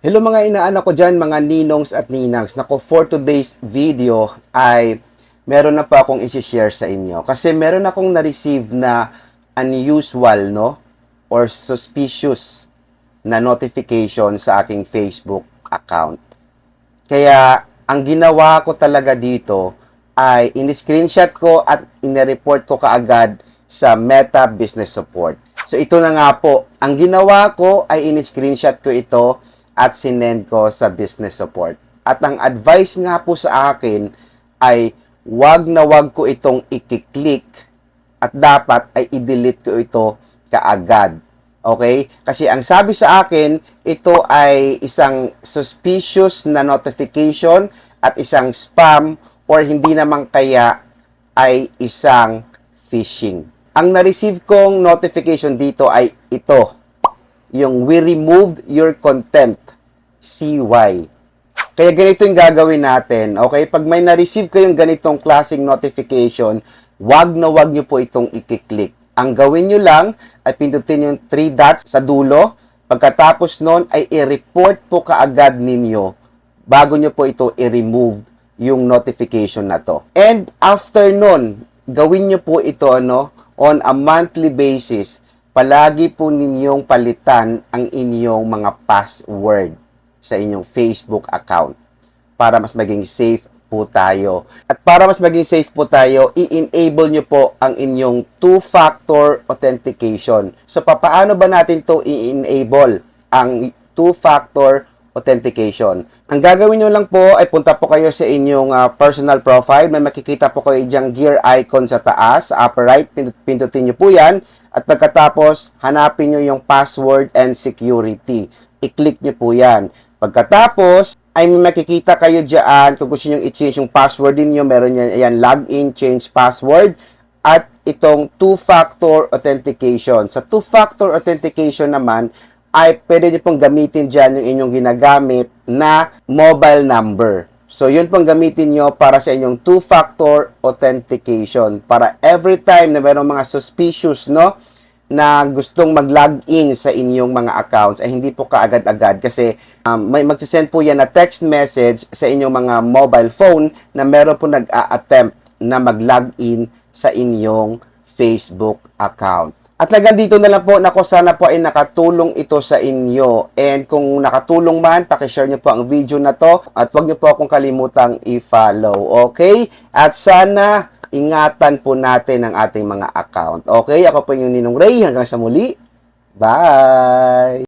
Hello mga inaanak ko dyan, mga ninongs at ninangs. Nako, for today's video ay meron na pa akong isi-share sa inyo. Kasi meron akong na-receive na unusual, no? Or suspicious na notification sa aking Facebook account. Kaya, ang ginawa ko talaga dito ay in-screenshot ko at in-report ko kaagad sa Meta Business Support. So, ito na nga po. Ang ginawa ko ay in-screenshot ko ito at sinend ko sa business support. At ang advice nga po sa akin ay wag na wag ko itong i-click at dapat ay i-delete ko ito kaagad. Okay? Kasi ang sabi sa akin, ito ay isang suspicious na notification at isang spam or hindi naman kaya ay isang phishing. Ang na-receive kong notification dito ay ito. Yung we removed your content. CY. Kaya ganito yung gagawin natin. Okay? Pag may na-receive kayong ganitong klaseng notification, wag na wag nyo po itong i-click. Ang gawin nyo lang ay pindutin yung three dots sa dulo. Pagkatapos nun ay i-report po kaagad ninyo bago nyo po ito i-remove yung notification na to. And after nun, gawin nyo po ito ano, on a monthly basis. Palagi po ninyong palitan ang inyong mga password sa inyong Facebook account para mas maging safe po tayo. At para mas maging safe po tayo, i-enable nyo po ang inyong two-factor authentication. So, papaano ba natin to i-enable ang two-factor authentication? Ang gagawin nyo lang po ay punta po kayo sa inyong ah, personal profile. May makikita po kayo diyang gear icon sa taas, sa upper right. Pindut- Pindutin nyo po yan. At pagkatapos, hanapin nyo yung password and security. I-click nyo po yan. Pagkatapos, ay makikita kayo dyan kung gusto nyo i-change yung password ninyo. Meron yan, ayan, login, change password, at itong two-factor authentication. Sa two-factor authentication naman, ay pwede nyo pong gamitin dyan yung inyong ginagamit na mobile number. So, yun pong gamitin nyo para sa inyong two-factor authentication. Para every time na mayroong mga suspicious, no? Na gustong mag-login sa inyong mga accounts ay hindi po kaagad-agad kasi um, may magsisend po yan na text message sa inyong mga mobile phone na meron po nag-a-attempt na mag-login sa inyong Facebook account. At hanggang dito na lang po, nako sana po ay nakatulong ito sa inyo. And kung nakatulong man, pakishare nyo po ang video na to. At huwag nyo po akong kalimutang i-follow. Okay? At sana ingatan po natin ang ating mga account. Okay? Ako po yung Ninong Ray. Hanggang sa muli. Bye!